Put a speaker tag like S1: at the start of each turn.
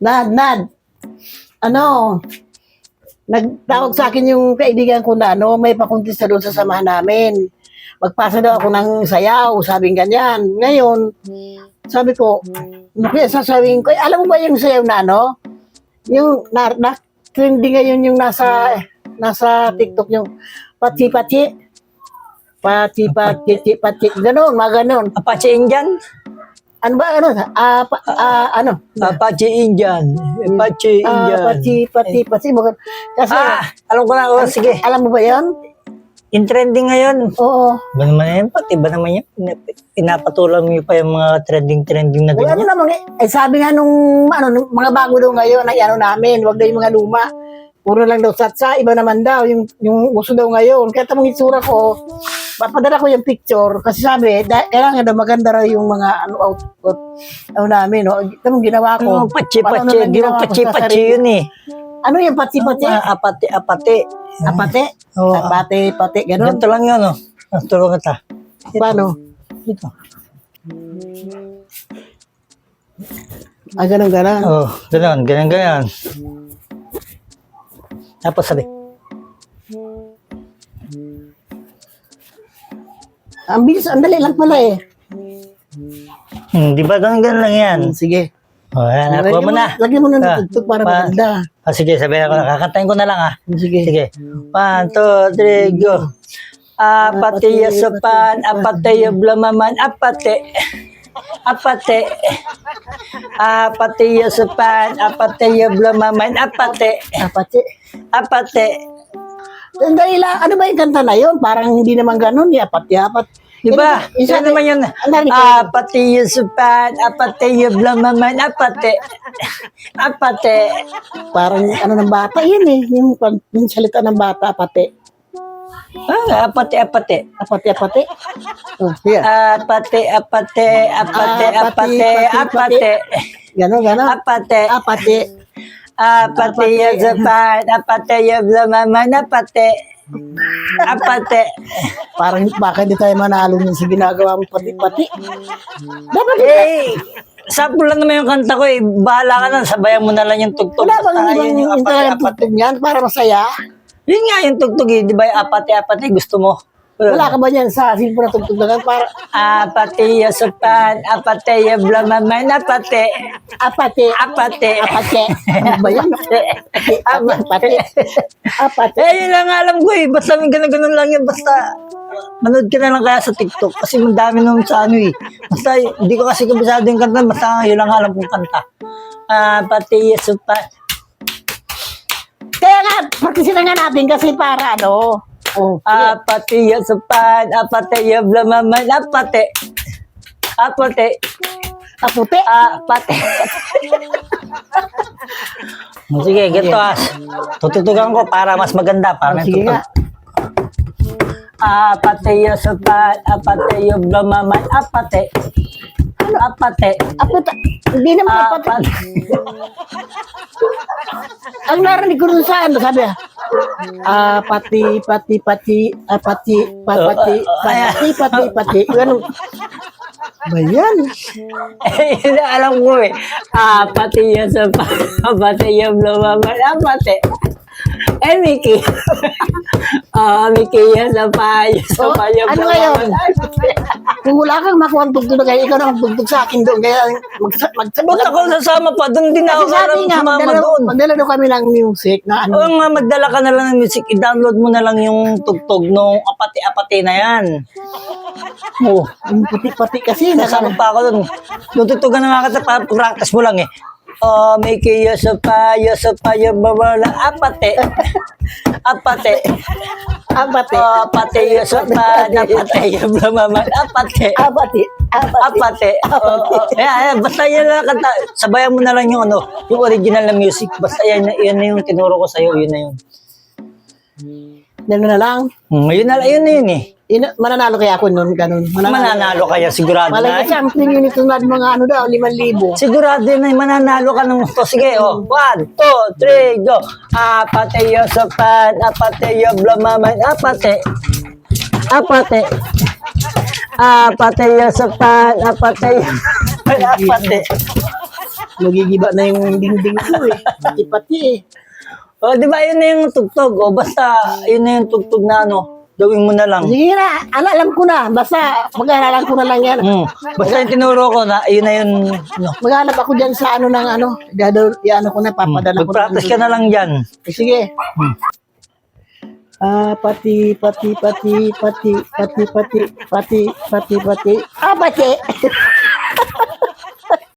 S1: Nad, Nad. Ano, nagtawag sa akin yung kaibigan ko na ano, may pakuntista doon sa samahan namin. Magpasa daw ako ng sayaw, sabing ganyan. Ngayon, sabi ko, ano kaya sasabihin ko, eh, alam mo ba yung sayaw na ano? Yung na, na trending ngayon yung nasa nasa TikTok yung pachi-pachi. Pachi-pachi, pachi, ganun, mga ganun.
S2: Apache Indian?
S1: Ano ba, ano, ah, pa, ah, ano,
S2: Apache Indian. Apache
S1: ah,
S2: Indian.
S1: pachi, pachi, pachi, mga- kasi,
S2: Ah, alam ko na. Oh, sige.
S1: alam mo ba yan?
S2: In trending ngayon.
S1: Oo.
S2: Ba naman yan? Pati ba naman yan? Pina- Pinapatulan mo pa yung mga trending-trending na
S1: Wala
S2: ganyan.
S1: ano naman, eh, eh, sabi nga nung, ano, nung mga bago daw ngayon, ay ano namin, wag daw yung mga luma. Puro lang daw satsa, iba naman daw, yung, yung uso daw ngayon. Kaya tamang itsura ko, papadala ko yung picture, kasi sabi, da, kailangan daw maganda raw yung mga ano, output, ano namin, no? Tamang ginawa ko.
S2: Ano, pachi-pachi. Di ba pachi-pachi yun eh.
S1: Ano yung patsi-patsi?
S2: Ah, apate, apate.
S1: Apate?
S2: Oo.
S1: Apate, pate, gano'n?
S2: Ganito lang yun, oh. Ah, Tulungan kita.
S1: Paano?
S2: Dito.
S1: Ah, gano'n, gano'n.
S2: Oh, ganyan, ganyan, ganyan. Tapos sabi,
S1: Ang bilis, ang dali lang pala eh.
S2: hmm, di ba ganyan lang yan?
S1: Sige.
S2: Oh, yan, nakuha mo na.
S1: Lagyan mo na ng
S2: Ah,
S1: tugtog para
S2: pa-
S1: maganda.
S2: Ah, sige, sabihin ko na. Kakantayin ko na lang, ah.
S1: Sige.
S2: Sige. One, two, three, go. Apate yasapan, apate yablamaman, apate. Apate. Apate yasapan, apate yablamaman, apate.
S1: Apate.
S2: Apate.
S1: Sandali lang, ano ba yung kanta na yun? Parang hindi naman ganun, eh. apat apat.
S2: Di ba? Isa naman yun.
S1: Ang dami ko.
S2: Apate apate yablamaman, apate. Apate.
S1: Parang ano ng bata yun eh. Yung, pag- yung salita ng bata, apate.
S2: Ah, apate, apate.
S1: Apate, apate. Oh, sige.
S2: Apate, apate, apate, apate, apate.
S1: Ganon, ganon.
S2: Apate.
S1: Apate.
S2: Apate yasapan, apate yablamaman, apate. Apate.
S1: Parang baka hindi tayo manalo nun sa ginagawa mo pati-pati. Dapat
S2: Eh, sample lang naman yung kanta ko eh. Bahala ka na, sabayan mo na lang yung tugtog.
S1: wala bang
S2: Basta
S1: ibang
S2: yun yung apate, apate.
S1: tugtog niyan para masaya?
S2: Yun nga yung tugtog eh. Di ba yung apate, apate, gusto mo?
S1: Wala ka ba niyan sa na tugtog na gan? Para
S2: Apate yasapan, apate yablamaman, apate.
S1: apate.
S2: Apate.
S1: Apate. Ano ba yan? Apate. Apate.
S2: Eh, yun lang alam ko eh. Basta may ganun-ganun lang yun. Basta, manood ka na lang kaya sa TikTok. Kasi madami nung sa ano eh. Basta, hindi ko kasi kabisado yung kanta. Basta, yun lang alam kong kanta. Pati yeso pa.
S1: Kaya nga, practicein nga natin kasi para ano. Oh,
S2: Ah, pati yeso pa. Ah, pati yablamaman. Ah, pati. Ah, pati.
S1: apute.
S2: Ah, pati. Oh, Sige, ganito ah. Tututugan ko para mas maganda. Para may
S1: Sige
S2: tutug.
S1: nga.
S2: Apate yasapan, apate yablamaman, apate. Apate.
S1: Apute. Hindi naman apate.
S2: Apate.
S1: Ang narinig ko dun sa ano, sabi ah. Ah, pati, pati, pati, ah, pati, pa- pati, pati, pati, pati. Ganun. Ba yan?
S2: Eh, yun ang alam ko eh. Apate yasapan, apate yablamaman, apate. Eh, Mickey. Ah, Mickey yasapan, yasapan,
S1: ano ngayon? Kung wala kang makuha ang tugtog na kaya, ikaw na ang tugtog sa akin doon. Kaya mag, mag,
S2: Ba't ako sasama pa? Doon din ako
S1: nga,
S2: sumama
S1: magdala,
S2: doon.
S1: magdala daw kami ng music na ano.
S2: Oo nga, magdala ka na lang ng music. I-download mo na lang yung tugtog nung apati-apati na yan. Oh,
S1: Yung puti-pati kasi.
S2: nasama pa ako doon. Tututugan na nga kita, para practice mo lang eh. Oh, may kaya sa pa, ya sa pa, ya babala, apate. Apate.
S1: apate.
S2: Oh, apate, ya sa pa, apate, ya blamaman, apate.
S1: Apate. Apate.
S2: Apate. Oo. Ayan, ayan, basta yan lang kanta. Sabayan mo na lang yung ano, yung original na music. Basta yan, yan na yung tinuro ko sa'yo, yun na yun.
S1: Ganun na lang.
S2: Hmm, yun na, yun na yun eh.
S1: Ina, mananalo kaya ako nun, ganun.
S2: Mananalo kaya sigurado
S1: Malay
S2: na.
S1: kasi ang premium nito na mga ano daw, 5,000.
S2: Sigurado na mananalo ka ng to. Sige, oh. One, two, three, go. Apate yo sapan, apate yo blamaman, apate. Apate. Apate yo sapan, apate yo apate.
S1: Magigiba na yung dingding ko eh. Pati-pati eh.
S2: O, di ba yun na yung tugtog? O, basta yun na yung tugtog na ano, gawin mo na lang.
S1: Sige na, ala, alam ko na. Basta mag-aaralan ko na lang yan.
S2: Hmm. Basta yung tinuro ko na, yun na yun, ano.
S1: Maghanap ako dyan sa ano ng ano. Dado, ano ko na, papadala ko na.
S2: Mag-practice ka na lang dyan.
S1: Eh, Sige. Ah, pati, pati, pati, pati, pati, pati, pati, pati, pati. Ah, pati.